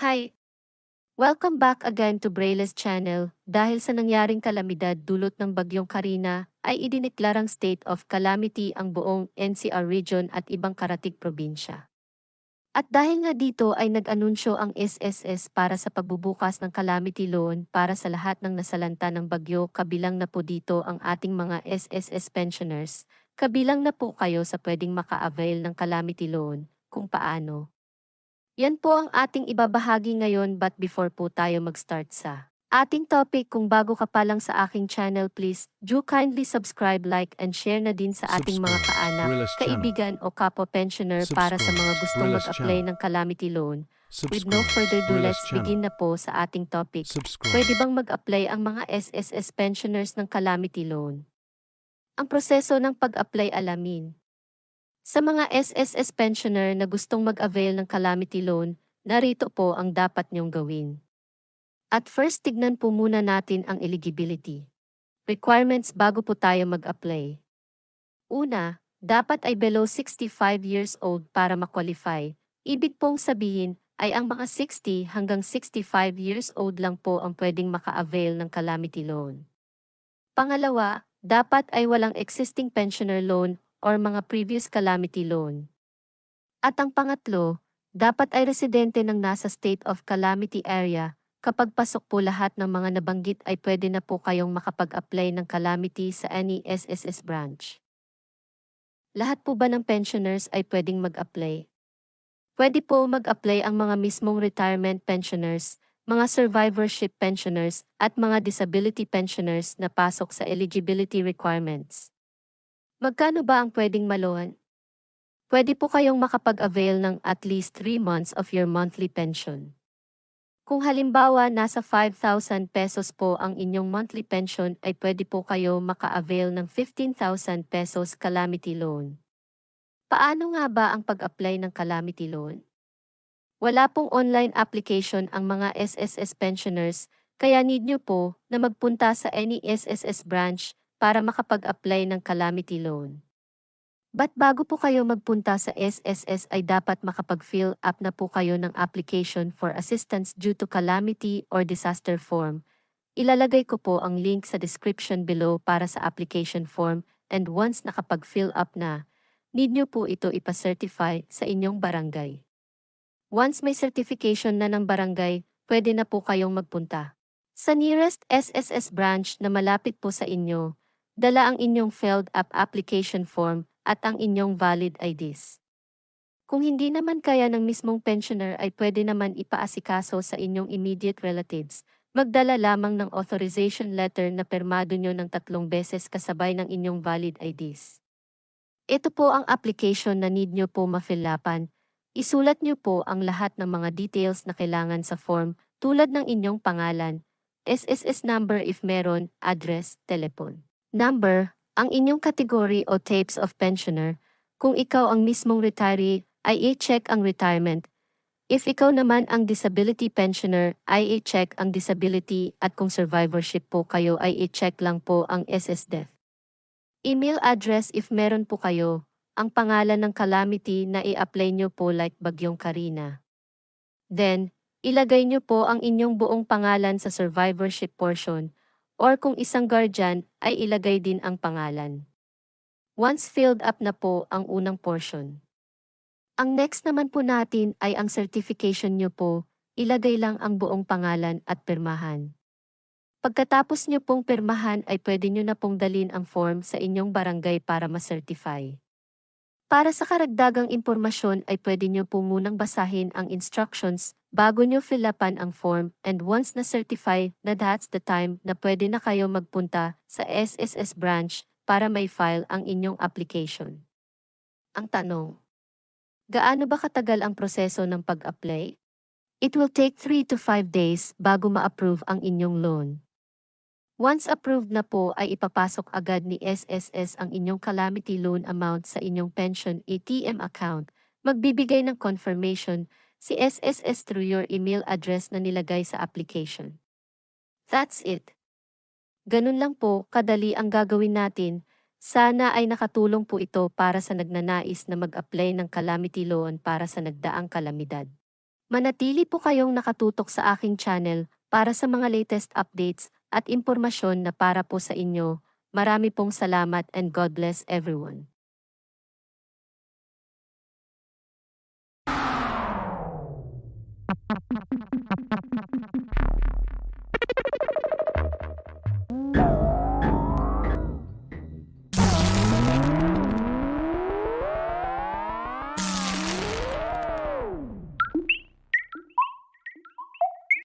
Hi! Welcome back again to Braille's channel. Dahil sa nangyaring kalamidad dulot ng bagyong Karina, ay idineklarang state of calamity ang buong NCR region at ibang karatig probinsya. At dahil nga dito ay nag-anunsyo ang SSS para sa pagbubukas ng calamity loan para sa lahat ng nasalanta ng bagyo kabilang na po dito ang ating mga SSS pensioners, kabilang na po kayo sa pwedeng maka-avail ng calamity loan, kung paano. Yan po ang ating ibabahagi ngayon but before po tayo mag-start sa ating topic kung bago ka pa lang sa aking channel please do kindly subscribe, like and share na din sa ating mga Subscribe. kaanak, Realist Channel. kaibigan o kapwa pensioner para sa mga Subscribe. gustong mag-apply ng calamity loan. With no Subscribe. further ado, let's Channel. begin na po sa ating topic. Subscribe. Pwede bang mag-apply ang mga SSS pensioners ng calamity loan? Ang proseso ng pag-apply alamin. Sa mga SSS pensioner na gustong mag-avail ng calamity loan, narito po ang dapat niyong gawin. At first tignan po muna natin ang eligibility. Requirements bago po tayo mag-apply. Una, dapat ay below 65 years old para ma-qualify. Ibig pong sabihin ay ang mga 60 hanggang 65 years old lang po ang pwedeng maka-avail ng calamity loan. Pangalawa, dapat ay walang existing pensioner loan or mga previous calamity loan. At ang pangatlo, dapat ay residente ng nasa state of calamity area. Kapag pasok po lahat ng mga nabanggit ay pwede na po kayong makapag-apply ng calamity sa any SSS branch. Lahat po ba ng pensioners ay pwedeng mag-apply? Pwede po mag-apply ang mga mismong retirement pensioners, mga survivorship pensioners, at mga disability pensioners na pasok sa eligibility requirements. Magkano ba ang pwedeng maluhan? Pwede po kayong makapag-avail ng at least 3 months of your monthly pension. Kung halimbawa nasa 5,000 pesos po ang inyong monthly pension ay pwede po kayo maka-avail ng 15,000 pesos calamity loan. Paano nga ba ang pag-apply ng calamity loan? Wala pong online application ang mga SSS pensioners, kaya need nyo po na magpunta sa any SSS branch para makapag-apply ng calamity loan. But bago po kayo magpunta sa SSS ay dapat makapag-fill up na po kayo ng application for assistance due to calamity or disaster form. Ilalagay ko po ang link sa description below para sa application form and once nakapag-fill up na, need nyo po ito ipa-certify sa inyong barangay. Once may certification na ng barangay, pwede na po kayong magpunta. Sa nearest SSS branch na malapit po sa inyo, dala ang inyong filled up application form at ang inyong valid IDs. Kung hindi naman kaya ng mismong pensioner ay pwede naman ipaasikaso sa inyong immediate relatives, magdala lamang ng authorization letter na permado nyo ng tatlong beses kasabay ng inyong valid IDs. Ito po ang application na need nyo po mafilapan. Isulat nyo po ang lahat ng mga details na kailangan sa form tulad ng inyong pangalan, SSS number if meron, address, telephone. Number, ang inyong category o types of pensioner. Kung ikaw ang mismong retiree, ay i-check ang retirement. If ikaw naman ang disability pensioner, ay i-check ang disability at kung survivorship po kayo ay i-check lang po ang SSDEF. Email address if meron po kayo, ang pangalan ng calamity na i-apply nyo po like Bagyong Karina. Then, ilagay nyo po ang inyong buong pangalan sa survivorship portion, or kung isang guardian, ay ilagay din ang pangalan. Once filled up na po ang unang portion. Ang next naman po natin ay ang certification nyo po, ilagay lang ang buong pangalan at pirmahan. Pagkatapos nyo pong pirmahan ay pwede nyo na pong dalin ang form sa inyong barangay para ma-certify. Para sa karagdagang impormasyon ay pwede nyo po munang basahin ang instructions bago nyo fill upan ang form and once na-certify na that's the time na pwede na kayo magpunta sa SSS branch para may file ang inyong application. Ang tanong, gaano ba katagal ang proseso ng pag-apply? It will take 3 to 5 days bago ma-approve ang inyong loan. Once approved na po ay ipapasok agad ni SSS ang inyong calamity loan amount sa inyong pension ATM account. Magbibigay ng confirmation si SSS through your email address na nilagay sa application. That's it. Ganun lang po kadali ang gagawin natin. Sana ay nakatulong po ito para sa nagnanais na mag-apply ng calamity loan para sa nagdaang kalamidad. Manatili po kayong nakatutok sa aking channel para sa mga latest updates at impormasyon na para po sa inyo. Marami pong salamat and God bless everyone.